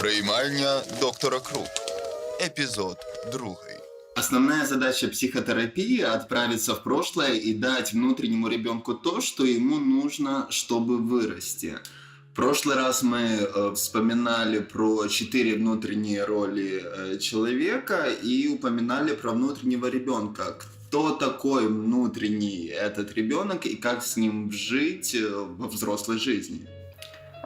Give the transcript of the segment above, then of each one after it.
Приймальня доктора Крук. Епізод другий. Основная задача психотерапии – отправиться в прошлое и дать внутреннему ребенку то, что ему нужно, чтобы вырасти. В прошлый раз мы э, вспоминали про четыре внутренние роли э, человека и упоминали про внутреннего ребенка. Кто такой внутренний этот ребенок и как с ним жить э, во взрослой жизни?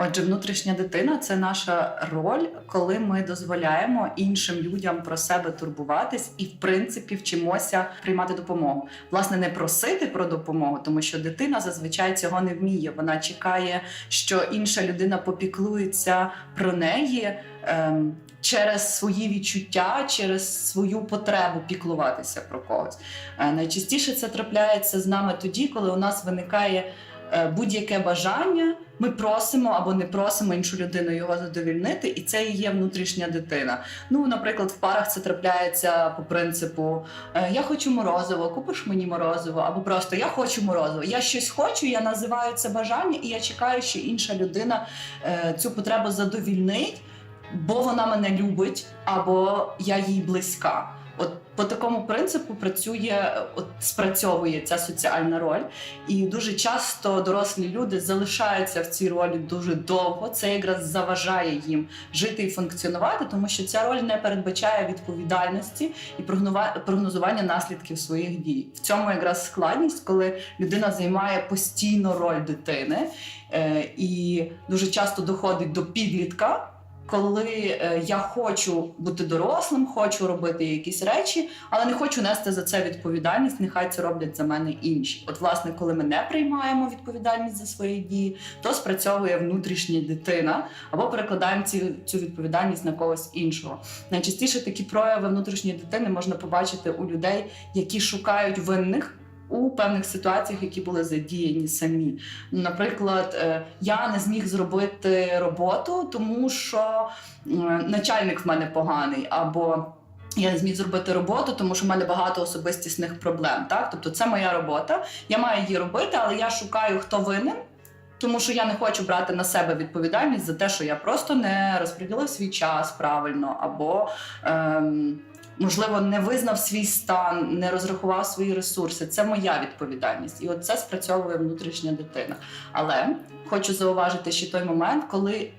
Отже, внутрішня дитина це наша роль, коли ми дозволяємо іншим людям про себе турбуватись і, в принципі, вчимося приймати допомогу. Власне, не просити про допомогу, тому що дитина зазвичай цього не вміє. Вона чекає, що інша людина попіклується про неї. Ем, Через свої відчуття, через свою потребу піклуватися про когось. Е, Найчастіше це трапляється з нами тоді, коли у нас виникає будь-яке бажання, ми просимо або не просимо іншу людину його задовільнити, і це і є внутрішня дитина. Ну, наприклад, в парах це трапляється по принципу е, Я хочу морозиво, купиш мені морозиво, або просто я хочу морозиво. Я щось хочу, я називаю це бажання, і я чекаю, що інша людина е, цю потребу задовільнить, бо вона мене любить, або я їй близька. От по такому принципу працює, от спрацьовує ця соціальна роль, і дуже часто дорослі люди залишаються в цій ролі дуже довго. Це якраз заважає їм жити і функціонувати, тому що ця роль не передбачає відповідальності і прогнозування наслідків своїх дій. В цьому якраз складність, коли людина займає постійно роль дитини, е, і дуже часто доходить до підлітка. Коли е, я хочу бути дорослим, хочу робити якісь речі, але не хочу нести за це відповідальність. Нехай це роблять за мене інші. От, власне, коли ми не приймаємо відповідальність за свої дії, то спрацьовує внутрішня дитина або перекладаємо ці, цю відповідальність на когось іншого. Найчастіше такі прояви внутрішньої дитини можна побачити у людей, які шукають винних. У певних ситуаціях, які були задіяні самі. Наприклад, е, я не зміг зробити роботу, тому що е, начальник в мене поганий, або я не зміг зробити роботу, тому що в мене багато особистісних проблем. Так? Тобто це моя робота, я маю її робити, але я шукаю, хто винен. Тому що я не хочу брати на себе відповідальність за те, що я просто не розподілив свій час правильно, або ем, можливо не визнав свій стан, не розрахував свої ресурси. Це моя відповідальність, і от це спрацьовує внутрішня дитина. Але хочу зауважити ще той момент, коли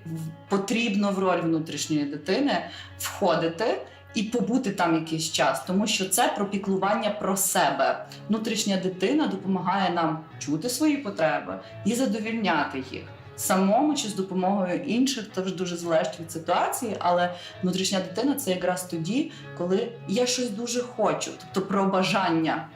потрібно в роль внутрішньої дитини входити. І побути там якийсь час, тому що це про піклування про себе. Внутрішня дитина допомагає нам чути свої потреби і задовільняти їх самому чи з допомогою інших, тож дуже залежить від ситуації. Але внутрішня дитина це якраз тоді, коли я щось дуже хочу, тобто про бажання.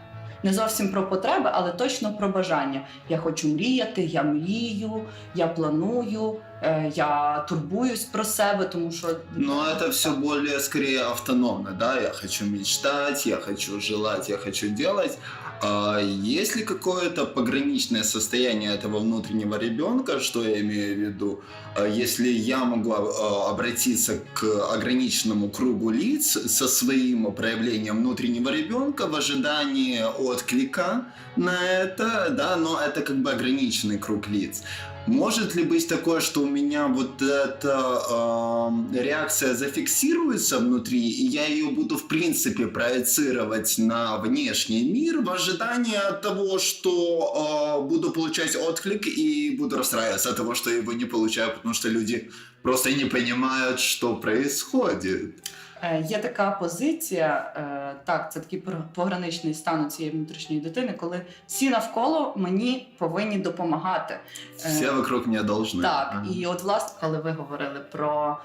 Не зовсім про потреби, але точно про бажання. Я хочу мріяти, я мрію, я планую, е, я турбуюсь про себе, тому що Но это все более скорее автономно, да, я хочу мечтать, я хочу желать, я хочу делать. А есть ли какое-то пограничное состояние этого внутреннего ребенка, что я имею в виду? А Если я могу а, обратиться к ограниченному кругу лиц со своим проявлением внутреннего ребенка в ожидании отклика на это, да, но это как бы ограниченный круг лиц. Может ли быть такое, что у меня вот эта эм, реакция зафиксируется внутри, и я ее буду в принципе проецировать на внешний мир в ожидании от того, что э, буду получать отклик и буду расстраиваться от того, что я его не получаю, потому что люди просто не понимают, что происходит. Е, Є така позиція, е, так, це такий пограничний стан у цієї внутрішньої дитини, коли всі навколо мені повинні допомагати. Е, Все вокруг меня должны. Так, Ага. і от власне, коли ви говорили про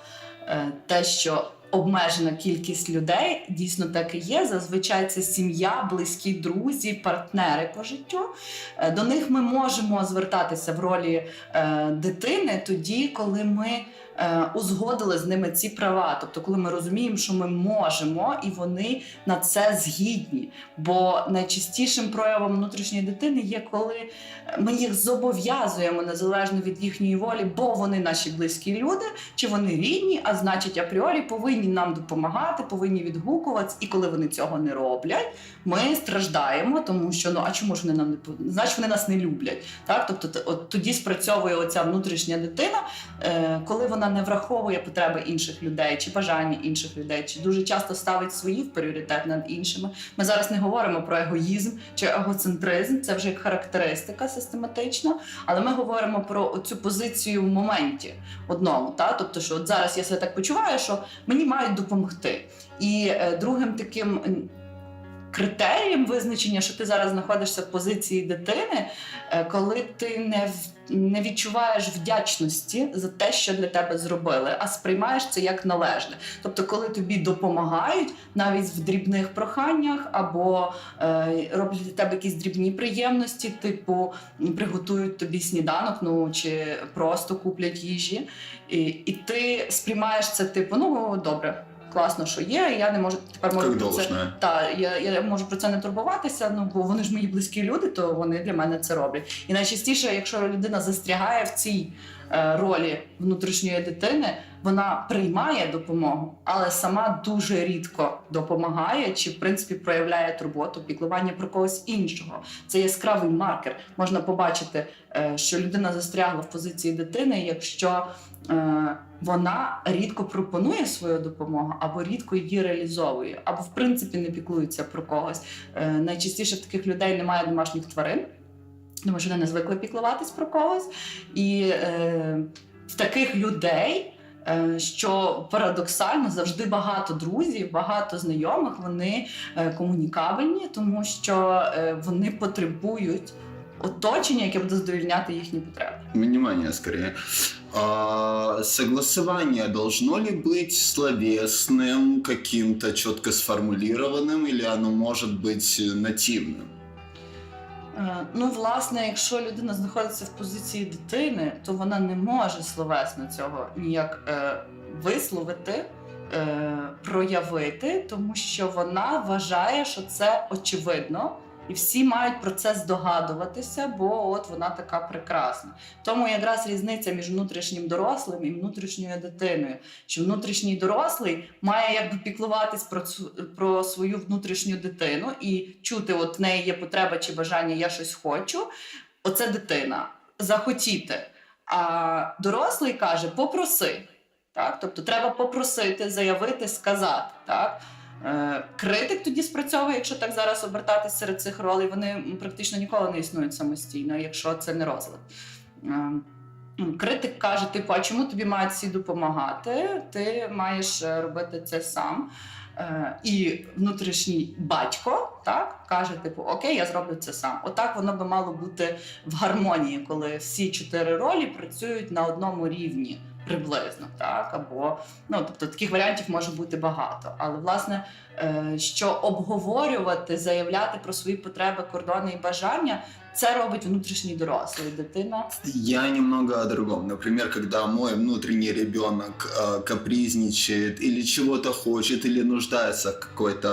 те, що обмежена кількість людей, дійсно так і є. Зазвичай це сім'я, близькі друзі, партнери по життю. До них ми можемо звертатися в ролі дитини тоді, коли ми. Е, Узгодили з ними ці права, тобто, коли ми розуміємо, що ми можемо, і вони на це згідні. Бо найчастішим проявом внутрішньої дитини є, коли ми їх зобов'язуємо незалежно від їхньої волі, бо вони наші близькі люди, чи вони рідні, а значить, апріорі повинні нам допомагати, повинні відгукуватися. І коли вони цього не роблять, ми страждаємо, тому що ну а чому ж вони нам не значить вони нас не люблять. Так, тобто от тоді спрацьовує оця внутрішня дитина, е, коли вона не враховує потреби інших людей чи бажання інших людей, чи дуже часто ставить свої в пріоритет над іншими. Ми зараз не говоримо про егоїзм чи егоцентризм, це вже як характеристика систематична, але ми говоримо про цю позицію в моменті одному. Та? Тобто, що от зараз я себе так почуваю, що мені мають допомогти. І е, другим таким критерієм визначення, що ти зараз знаходишся в позиції дитини, е, коли ти не, не відчуваєш вдячності за те, що для тебе зробили, а сприймаєш це як належне. Тобто, коли тобі допомагають навіть в дрібних проханнях, або е, роблять для тебе якісь дрібні приємності, типу приготують тобі сніданок, ну чи просто куплять їжі, і, і ти сприймаєш це, типу, ну добре. Класно, що є, і я не можу тепер можу про це та я, я можу про це не турбуватися, ну бо вони ж мої близькі люди, то вони для мене це роблять. І найчастіше, якщо людина застрягає в цій ролі внутрішньої дитини, вона приймає допомогу, але сама дуже рідко допомагає чи в принципі проявляє турботу, піклування про когось іншого. Це яскравий маркер. Можна побачити, е, що людина застрягла в позиції дитини, якщо е, вона рідко пропонує свою допомогу або рідко її реалізовує, або в принципі не піклується про когось. Е, найчастіше в таких людей немає домашніх тварин, тому що вони не звикли піклуватись про когось. І е, в таких людей. е, Що парадоксально завжди багато друзів, багато знайомих, вони е, комунікабельні, тому що е, вони потребують оточення, яке буде задовільняти їхні потреби. Внимание, скорее. А, согласование должно ли быть словесным, каким-то четко сформулированным, или оно может быть нативным? Е, Ну, власне, якщо людина знаходиться в позиції дитини, то вона не може словесно цього ніяк е, висловити, е, проявити, тому що вона вважає, що це очевидно. І всі мають про це здогадуватися, бо от вона така прекрасна. Тому якраз різниця між внутрішнім дорослим і внутрішньою дитиною. Що внутрішній дорослий має якби піклуватись про про свою внутрішню дитину і чути, от в неї є потреба чи бажання, я щось хочу. Оце дитина захотіти. А дорослий каже: попроси. Так? Тобто треба попросити, заявити, сказати. Так? Е, Критик тоді спрацьовує, якщо так зараз обертатись серед цих ролей, вони практично ніколи не існують самостійно, якщо це не розлад. Е, Критик каже: типу, а чому тобі мають всі допомагати? Ти маєш е, робити це сам. І внутрішній батько так каже: типу, окей, я зроблю це сам. Отак воно би мало бути в гармонії, коли всі чотири ролі працюють на одному рівні. Приблизно, так, або ну тобто таких варіантів може бути багато. Але власне, е, що обговорювати, заявляти про свої потреби, кордони і бажання, це робить внутрішній дорослий дитина. Я немного о другом. Например, когда мой внутренний ребенок э, капризничает или чего-то хочет, или нуждается в какой-то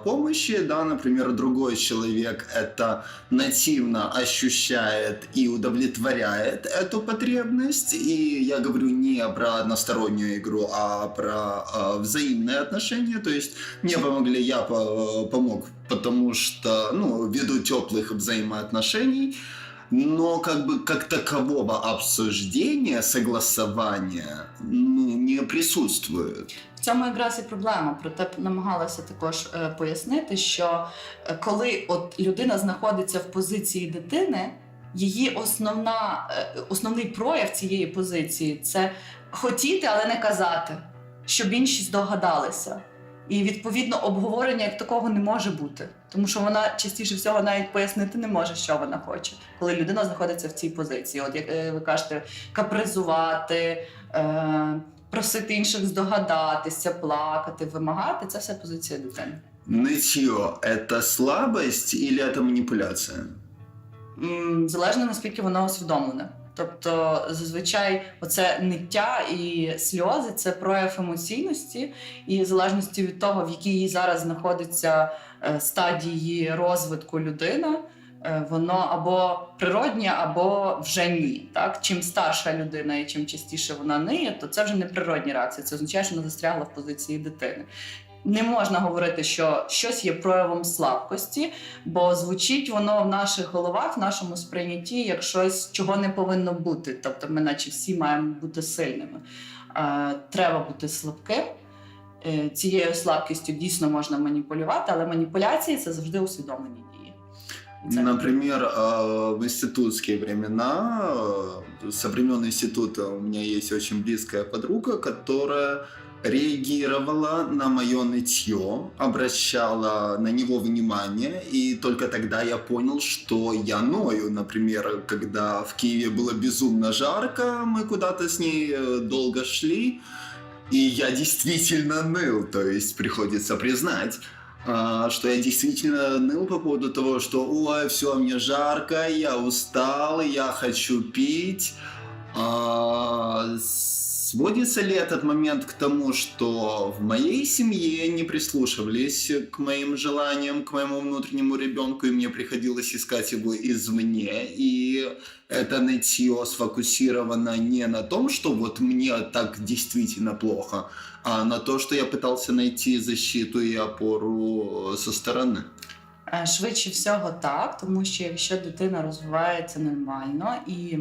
э, помощи, да, например, другой человек это нативно ощущает и удовлетворяет эту потребность. И я говорю не про одностороннюю игру, а про э, взаимные отношения. То есть мне помогли, я по- помог, потому что, ну, ввиду теплых взаимоотношений, но как бы как такового обсуждения, согласования ну, не присутствует. В цьому якраз і проблема. Проте намагалася також е, пояснити, що е, коли от людина знаходиться в позиції дитини, її основна, е, основний прояв цієї позиції це хотіти, але не казати, щоб інші здогадалися. І відповідно обговорення як такого не може бути, тому що вона частіше всього навіть пояснити не може, що вона хоче, коли людина знаходиться в цій позиції. От як е, ви кажете, капризувати, е, просити інших здогадатися, плакати, вимагати це все позиція дитини. Нытье – это слабость или это манипуляция? М, Залежно наскільки воно усвідомлене. Тобто, зазвичай, оце ниття і сльози це прояв емоційності, і в залежності від того, в якій зараз знаходиться е, стадії розвитку людина, е, воно або природнє, або вже ні. Так? Чим старша людина і чим частіше вона ниє, то це вже не природні реакції. Це означає, що вона застрягла в позиції дитини. Не можна говорити, що щось є проявом слабкості, бо звучить воно в наших головах, в нашому сприйнятті як щось, чого не повинно бути. Тобто, ми, наче всі маємо бути сильними. Е, треба бути слабким. Е, Цією слабкістю дійсно можна маніпулювати, але маніпуляції це завжди усвідомлені дії. Например, в институтские времена, э, со времен института у меня есть очень близкая подруга, которая реагировала на мое нытье, обращала на него внимание, и только тогда я понял, что я ною. Например, когда в Киеве было безумно жарко, мы куда-то с ней э, долго шли, и я действительно ныл, то есть приходится признать а, что я действительно ныл по поводу того, что ой, все, мне жарко, я устал, я хочу пить. А, сводится ли этот момент к тому, что в моей семье не прислушивались к моим желаниям, к моему внутреннему ребенку, и мне приходилось искать его извне, и это нытье сфокусировано не на том, что вот мне так действительно плохо, а на то, что я пытался найти защиту и опору со стороны. Е, Швидше всього так, тому що якщо дитина розвивається нормально і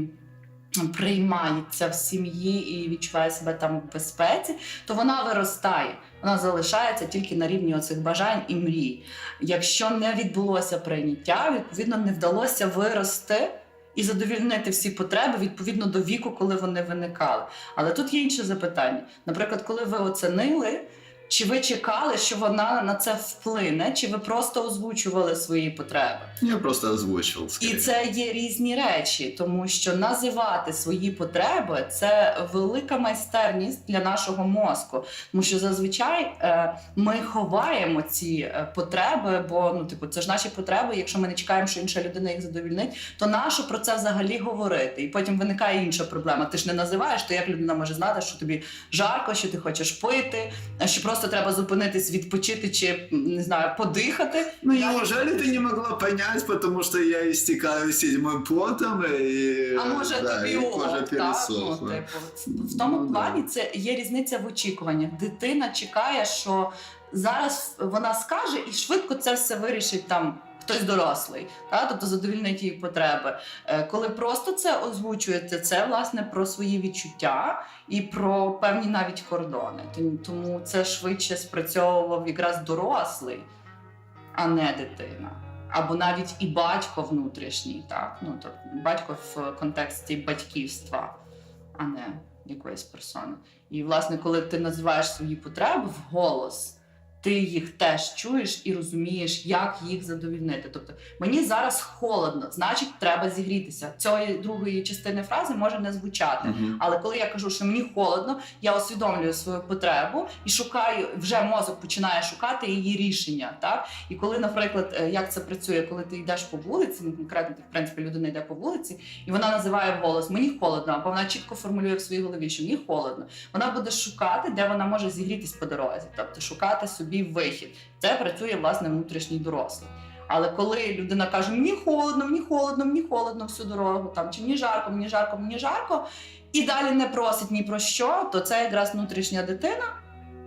приймається в сім'ї і відчуває себе там в безпеці, то вона виростає. Вона залишається тільки на рівні оцих бажань і мрій. Якщо не відбулося прийняття, відповідно не вдалося вирости. І задовільнити всі потреби відповідно до віку, коли вони виникали. Але тут є інше запитання. Наприклад, коли ви оцінили, чи ви чекали, що вона на це вплине, чи ви просто озвучували свої потреби? Я просто озвучил. І це є різні речі, тому що називати свої потреби це велика майстерність для нашого мозку. Тому що зазвичай е, ми ховаємо ці е, потреби, бо ну типу це ж наші потреби. Якщо ми не чекаємо, що інша людина їх задовільнить, то нащо про це взагалі говорити? І потім виникає інша проблема. Ти ж не називаєш, то як людина може знати, що тобі жарко, що ти хочеш пити, що просто треба зупинитись, відпочити чи не знаю, подихати. Ну, Я- неужели ти не могла понять, потому що я истекаю седьмым потом і А може да, тобі кожа так? Ну, типу, в тому Ну, да. плані це є різниця в очікуваннях. Дитина чекає, що зараз вона скаже і швидко це все вирішить там. Хтось дорослий, та тобто задовільнить її потреби. Е, Коли просто це озвучуєте, це власне про свої відчуття і про певні навіть кордони. Тому- це швидше спрацьовував якраз дорослий, а не дитина. Або навіть і батько внутрішній, так ну тобто батько в контексті батьківства, а не якоїсь персони. І власне, коли ти називаєш свої потреби вголос, ти їх теж чуєш і розумієш, як їх задовільнити. Тобто мені зараз холодно, значить, треба зігрітися. Цієї другої частини фрази може не звучати. Мгм. Але коли я кажу, що мені холодно, я усвідомлюю свою потребу і шукаю, вже мозок починає шукати її рішення. Так? І коли, наприклад, е, як це працює, коли ти йдеш по вулиці, ну конкретно в принципі, людина йде по вулиці, і вона називає голос Мені холодно, або вона чітко формулює в своїй голові, що мені холодно. Вона буде шукати, де вона може зігрітись по дорозі, тобто шукати собі вихід. Це працює власне внутрішній дорослий. Але коли людина каже мені холодно, мені холодно, мені холодно всю дорогу, там чи мені жарко, мені жарко, мені жарко, і далі не просить ні про що, то це якраз внутрішня дитина,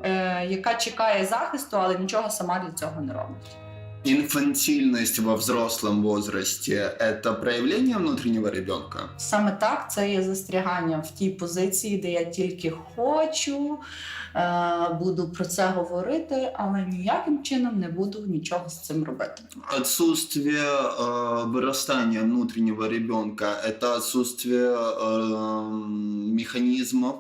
е, яка чекає захисту, але нічого сама для цього не робить. Инфантильность во взрослом возрасте – это проявление внутреннего ребенка? Саме так це є застрягання в тій позиції, де я тільки хочу, е, буду про це говорити, але ніяким чином не буду нічого з цим робити. Отсутствие э, вырастания внутреннего ребенка – это отсутствие э, механизмов,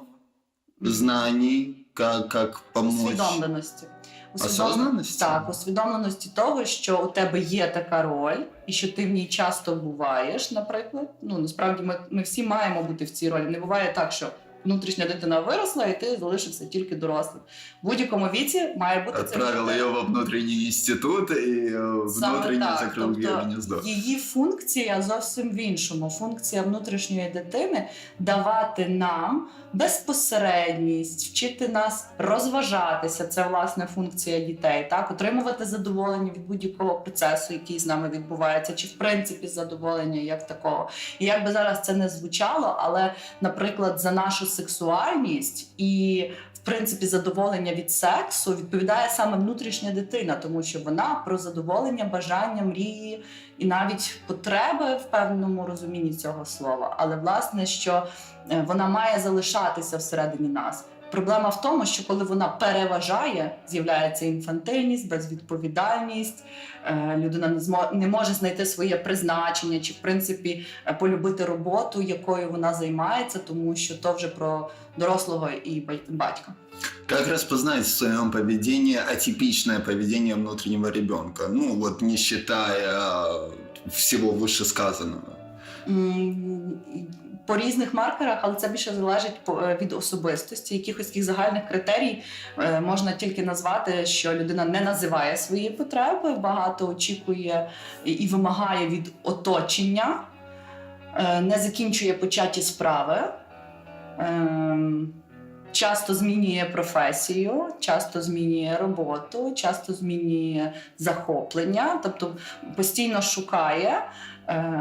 знаний, как, как помочь. Усвідомленості. Осознанності? Так, усвідомленості того, що у тебе є така роль, і що ти в ній часто буваєш, наприклад. Ну насправді ми, ми всі маємо бути в цій ролі. Не буває так, що внутрішня дитина виросла, і ти залишився тільки дорослим. В будь-якому віці має бути це Отправил відчуття. ее во внутренний институт и э, Саме внутренне так. закрыл Тобто. Її функція зовсім в іншому. Функція внутрішньої дитини давати нам безпосередність, вчити нас розважатися. Це власне функція дітей, так отримувати задоволення від будь-якого процесу, який з нами відбувається, чи в принципі задоволення як такого. І як би зараз це не звучало, але, наприклад, за нашу сексуальність і в принципі задоволення від сексу відповідає саме внутрішня дитина, тому що вона про задоволення, бажання, мрії і навіть потреби в певному розумінні цього слова. Але власне, що е, вона має залишатися всередині нас. Проблема в тому, що коли вона переважає, з'являється інфантильність, безвідповідальність, е, людина не може знайти своє призначення, чи в принципі е, полюбити роботу, якою вона займається, тому що то вже про дорослого і бать- батька. Как распознать в своем поведении атипичное поведение внутреннего ребенка? Ну, вот не считая всего вышесказанного. По різних маркерах, але це більше залежить е, від особистості. Якихось таких загальних критерій е, можна тільки назвати, що людина не називає свої потреби, багато очікує і- вимагає від оточення, е, не закінчує початі справи. ем, Часто змінює професію, часто змінює роботу, часто змінює захоплення, тобто постійно шукає,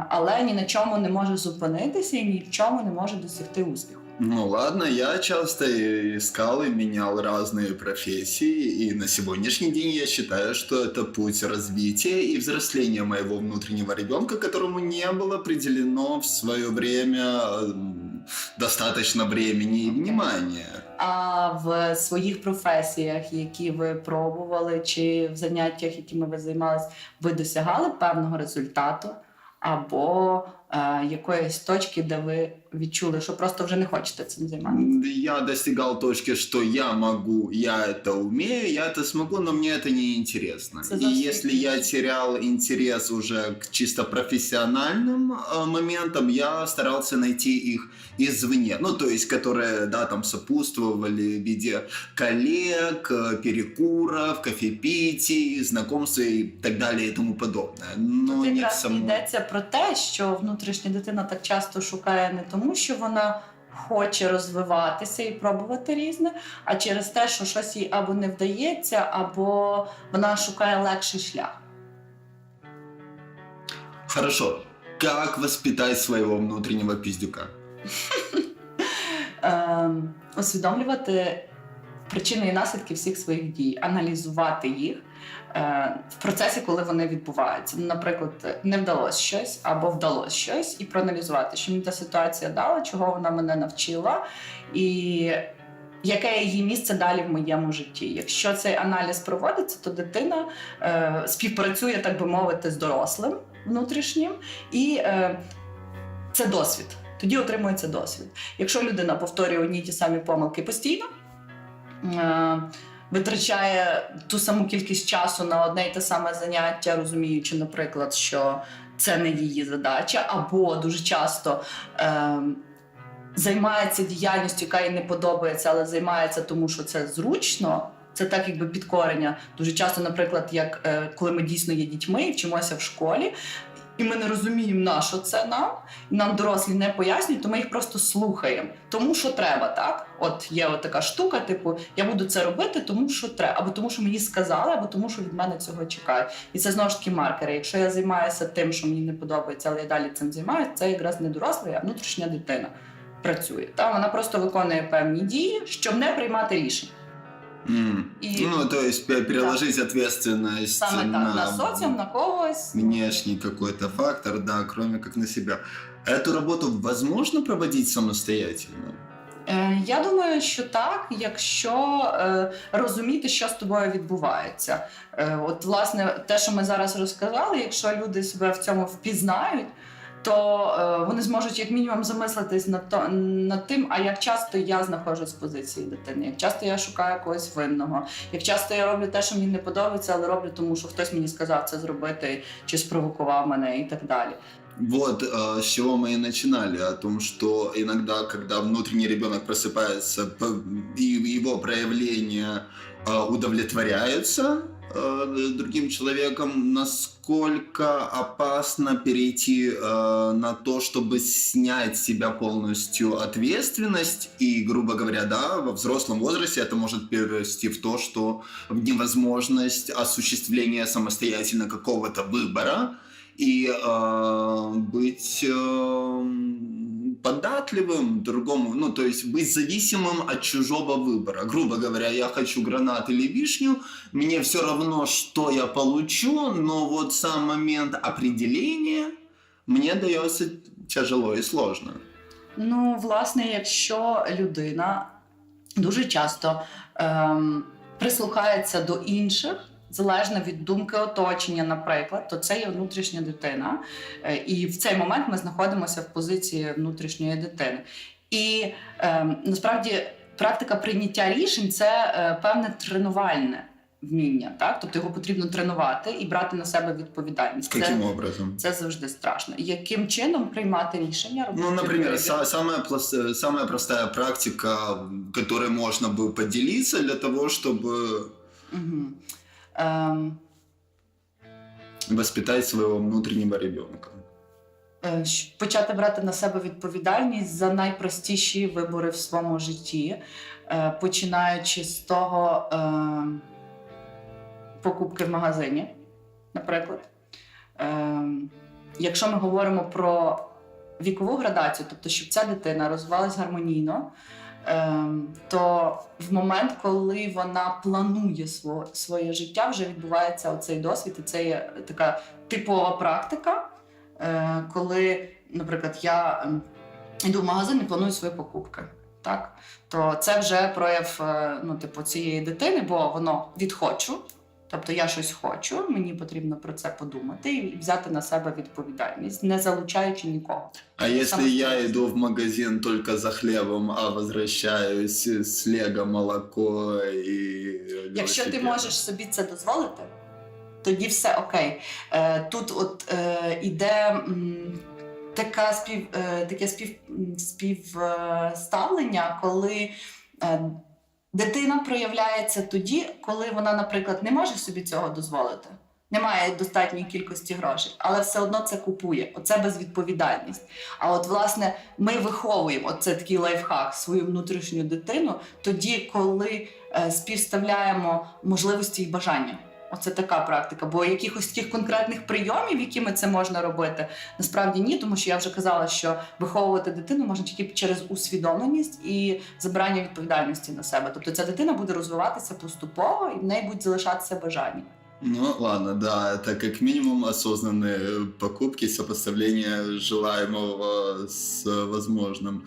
але ні на чому не може зупинитися і ні в чому не може досягти успіху. Ну ладно, я часто искал и менял разные профессии, и на сегодняшний день я считаю, что это путь развития и взросления моего внутреннего ребенка, которому не было определено в свое время м, достаточно времени и внимания. А в своїх професіях, які ви пробували, чи в заняттях, якими ви займались, ви досягали певного результату Або якоїсь точки, де ви відчули, що просто вже не хочете цим займатися? Я достигал точки, что я могу, я это умею, я это смогу, но мне это не интересно. Это И завжди если я отлично. терял интерес уже к чисто профессиональным э, моментам, я старался найти их извне. Ну, то есть, которые, да, там сопутствовали в виде коллег, э, перекуров, кофепитий, знакомств и так далее и тому подобное. Но Тут не в якраз самом... йдеться про те, що внутрішня дитина так часто шукає не тому, що вона хоче розвиватися і пробувати різне, а через те, що щось їй або не вдається, або вона шукає легший шлях. Хорошо. Как воспитать своего внутреннего пиздюка? Ем, усвідомлювати причини і наслідки всіх своїх дій, аналізувати їх е, в процесі, коли вони відбуваються. Ну, Наприклад, не вдалося щось або вдалося щось, і проаналізувати, що мені та ситуація дала, чого вона мене навчила, і яке її місце далі в моєму житті. Якщо цей аналіз проводиться, то дитина е, співпрацює, так би мовити, з дорослим внутрішнім, і е, це досвід. Тоді отримується досвід. Якщо людина повторює одні ті самі помилки постійно, витрачає ту саму кількість часу на одне й те саме заняття, розуміючи, наприклад, що це не її задача, або дуже часто. Е, Займається діяльністю, яка їй не подобається, але займається тому, що це зручно. Це так, якби підкорення. Дуже часто, наприклад, як е, коли ми дійсно є дітьми і вчимося в школі, і ми не розуміємо, на що це нам, нам дорослі не пояснюють, то ми їх просто слухаємо. Тому що треба, так? От є от така штука, типу, я буду це робити, тому що треба, або тому, що мені сказали, або тому, що від мене цього чекають. І це знову ж таки маркери. Якщо я займаюся тим, що мені не подобається, але я далі цим займаюся, це якраз не доросла, а внутрішня дитина працює. Та вона просто виконує певні дії, щоб не приймати рішень. М. И- Ну, то есть пе- переложить ответственность Саме так на, на соціум, на когось. внешний какой-то фактор, да, кроме как на себя. Эту работу возможно проводить самостоятельно? Е, Я думаю, що так, якщо е, розуміти, що з тобою відбувається. Е, от, власне, те, що ми зараз розказали, якщо люди себе в цьому впізнають, то е, вони зможуть як мінімум замислитись над, то, над тим, а як часто я знаходжусь в позиції дитини, як часто я шукаю когось винного, як часто я роблю те, що мені не подобається, але роблю тому, що хтось мені сказав це зробити чи спровокував мене і так далі. Вот э, с чего мы и начинали, о том, что иногда, когда внутренний ребенок просыпается, п- и его проявления э, удовлетворяются э, другим человеком, насколько опасно перейти э, на то, чтобы снять с себя полностью ответственность, и, грубо говоря, да, во взрослом возрасте это может перерасти в то, что невозможность осуществления самостоятельно какого-то выбора, и э, быть э, податливым другому, ну, то есть быть зависимым от чужого выбора. Грубо говоря, я хочу гранат или вишню, мне все равно, что я получу, но вот сам момент определения мне дается тяжело и сложно. Ну, власне, якщо людина дуже часто ем, прислухається до інших, залежно від думки оточення, наприклад, то це є внутрішня дитина. Е, І в цей момент ми знаходимося в позиції внутрішньої дитини. І ем, насправді практика прийняття рішень це е, певне тренувальне вміння. Так? Тобто його потрібно тренувати і брати на себе відповідальність. Це, образом? це завжди страшно. Яким чином приймати рішення? Ну, робити например, вибір? са- самая, самая простая практика, которой можно бы поделиться для того, чтобы Угу. Ем, воспитать своего внутреннего ребенка. е, почати брати на себе відповідальність за найпростіші вибори в своєму житті, е, починаючи з того е, покупки в магазині, наприклад. Е, якщо ми говоримо про вікову градацію, тобто, щоб ця дитина розвивалась гармонійно, то в момент, коли вона планує сво- своє життя, вже відбувається оцей досвід, і це є така типова практика, е, коли, наприклад, я ем, йду в магазин і планую свої покупки. Так, то це вже прояв е, ну, типу, цієї дитини, бо воно від хочу. Тобто я щось хочу, мені потрібно про це подумати і взяти на себе відповідальність, не залучаючи нікого. А Самостоятельно. я иду в магазин только за хлебом, а возвращаюсь с лего, молоко и Якщо ти можеш собі це дозволити, тоді все окей. Е, тут от е, іде така спів, е, таке спів, співставлення, коли е, дитина проявляється тоді, коли вона, наприклад, не може собі цього дозволити. Немає достатньої кількості грошей, але все одно це купує. Оце безвідповідальність. А от, власне, ми виховуємо оце такий лайфхак свою внутрішню дитину тоді, коли е, співставляємо можливості і бажання. Оце така практика. Бо якихось таких конкретних прийомів, якими це можна робити, насправді ні, тому що я вже казала, що виховувати дитину можна тільки через усвідомленість і забирання відповідальності на себе. Тобто ця дитина буде розвиватися поступово і в неї будуть залишатися бажання. Ну ладно, да, это как минимум осознанные покупки, сопоставление желаемого с возможным.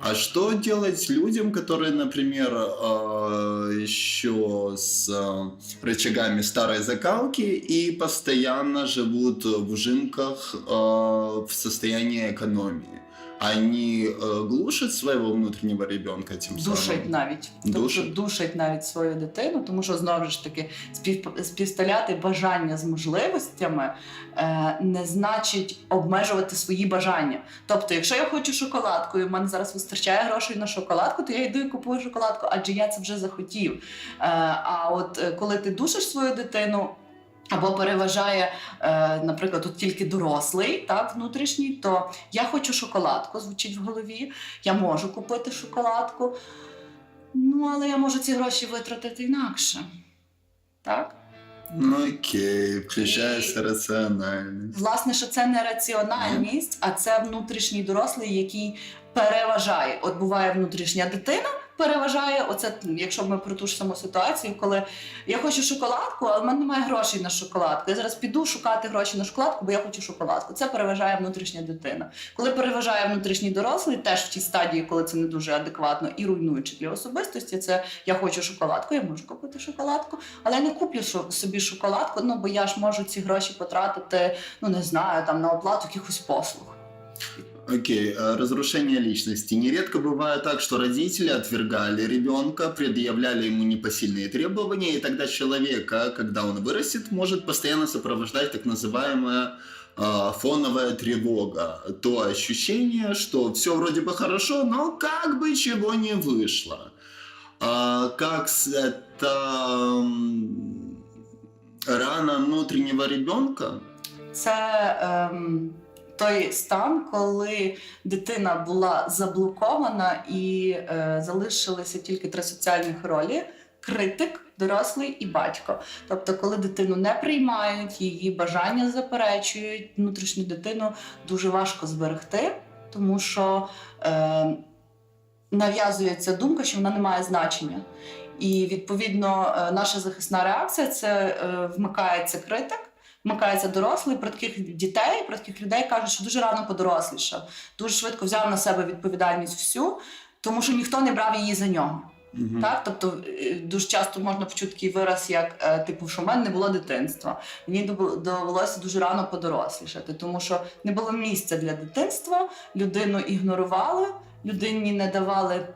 А что делать людям, которые, например, э, еще с э, рычагами старой закалки и постоянно живут в жимках э, в состоянии экономии? Они э, глушат своего внутреннего ребенка тем Душать самым? навіть Душать? тобто душать навіть свою дитину, тому що знову ж таки спів, співставляти бажання з можливостями е, не значить обмежувати свої бажання. Тобто, якщо я хочу шоколадку, і в мене зараз вистачає грошей на шоколадку, то я йду і купую шоколадку, адже я це вже захотів. Е, а от е, коли ти душиш свою дитину. Або переважає, е, наприклад, тут тільки дорослий, так, внутрішній, то я хочу шоколадку, звучить в голові, я можу купити шоколадку, ну, але я можу ці гроші витратити інакше. Так? Ну окей, включается И- рациональность. Власне, що це не раціональність, а це внутрішній дорослий, який переважає. От буває внутрішня дитина. Переважає оце, якщо ми про ту ж саму ситуацію, коли я хочу шоколадку, але в мене немає грошей на шоколадку. Я зараз піду шукати гроші на шоколадку, бо я хочу шоколадку. Це переважає внутрішня дитина. Коли переважає внутрішній дорослий, теж в тій стадії, коли це не дуже адекватно і руйнуючи для особистості, це я хочу шоколадку, я можу купити шоколадку, але я не куплю собі шоколадку, ну бо я ж можу ці гроші потратити, ну не знаю, там на оплату якихось послуг. Окей, а разрушение личности. Нередко бывает так, что родители отвергали ребенка, предъявляли ему непосильные требования, и тогда человека, когда он вырастет, может постоянно сопровождать так называемое а, фоновая тревога, то ощущение, что все вроде бы хорошо, но как бы чего не вышло. А, как с- это м, рана внутреннего ребенка? Це ем, той стан, коли дитина була заблокована і е, залишилися тільки три соціальних ролі: критик, дорослий і батько. Тобто, коли дитину не приймають, її бажання заперечують, внутрішню дитину дуже важко зберегти, тому що е, нав'язується думка, що вона не має значення. І відповідно е, наша захисна реакція це е, вмикається критик. Вмикається дорослий, про таких дітей, про таких людей кажуть, що дуже рано подорослішав, дуже швидко взяв на себе відповідальність всю, тому що ніхто не брав її за нього. Мгм. Так, тобто е, дуже часто можна почути такий вираз, як е, типу, що в мене не було дитинства. Мені довелося дуже рано подорослішати, тому що не було місця для дитинства, людину ігнорували, людині не давали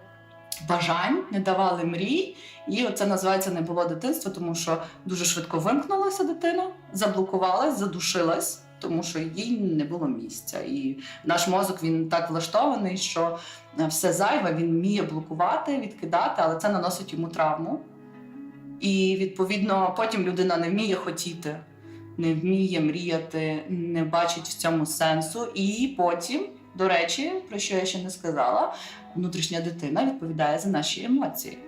бажань, не давали мрій. І це називається не було дитинства, тому що дуже швидко вимкнулася дитина, заблокувалась, задушилась, тому що їй не було місця. І наш мозок він так влаштований, що е, все зайве він вміє блокувати, відкидати, але це наносить йому травму. І відповідно потім людина не вміє хотіти, не вміє мріяти, не бачить в цьому сенсу. І потім, до речі, про що я ще не сказала, внутрішня дитина відповідає за наші емоції.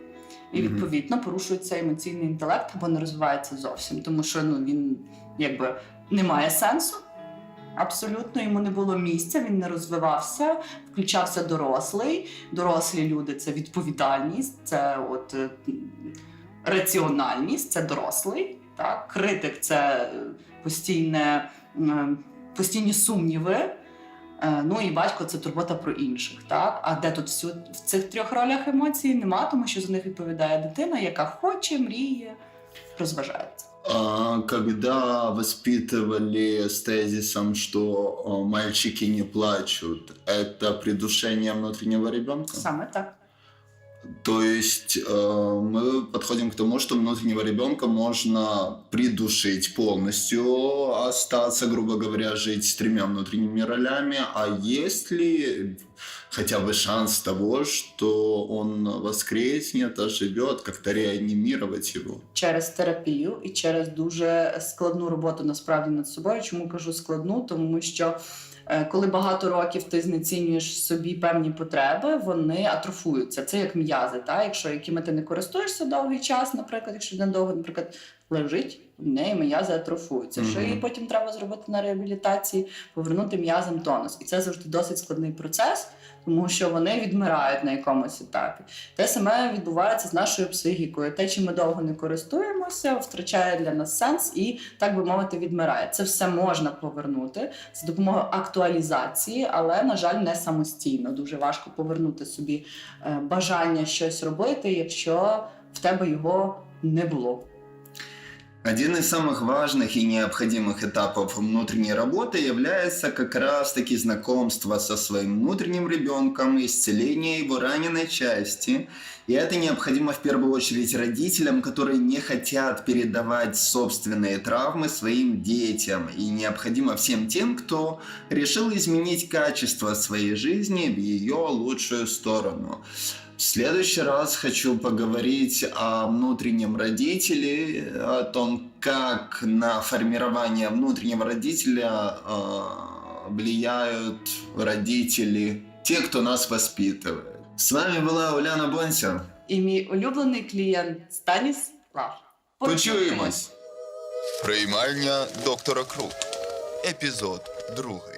І відповідно порушується емоційний інтелект або не розвивається зовсім, тому що ну він якби не має сенсу. Абсолютно йому не було місця, він не розвивався, включався дорослий. Дорослі люди це відповідальність, це от е, раціональність, це дорослий. Так? Критик це е, постійне, е, постійні сумніви. Е, Ну і батько це турбота про інших. Так? А де тут всю, в цих трьох ролях емоцій нема, тому що за них відповідає дитина, яка хоче, мріє, розважається. Когда воспитывали с тезисом, что мальчики не плачут, это придушение внутреннего ребенка? Саме так. То есть э, мы подходим к тому, что внутреннего ребенка можно придушить полностью, остаться, грубо говоря, жить с тремя внутренними ролями. А есть ли хотя бы шанс того, что он воскреснет, оживет, как-то реанимировать его? через терапію і через дуже складну роботу насправді над собою. Чому кажу складну? Тому що е, коли багато років ти знецінюєш собі певні потреби, вони атрофуються. Це як м'язи, та якщо якими ти не користуєшся довгий час, наприклад, якщо людина довго, наприклад, лежить, в неї м'язи атрофуються. Що її їй потім треба зробити на реабілітації, повернути м'язам тонус. І це завжди досить складний процес, тому що вони відмирають на якомусь етапі. Те саме відбувається з нашою психікою. Те, чим ми довго не користуємося, втрачає для нас сенс і, так би мовити, відмирає. Це все можна повернути за допомогою актуалізації, але, на жаль, не самостійно. Дуже важко повернути собі е, бажання щось робити, якщо в тебе його не було. Один из самых важных и необходимых этапов внутренней работы является как раз-таки знакомство со своим внутренним ребенком, исцеление его раненой части. И это необходимо в первую очередь родителям, которые не хотят передавать собственные травмы своим детям. И необходимо всем тем, кто решил изменить качество своей жизни в ее лучшую сторону. В следующий раз хочу поговорить о внутреннем родителе, о том, как на формирование внутреннего родителя э, влияют родители, те, кто нас воспитывает. С вами была Уляна Бонся. І мій улюблений клієнт Станіслав. Почуємось! Приймальня доктора Крук. Епізод другий.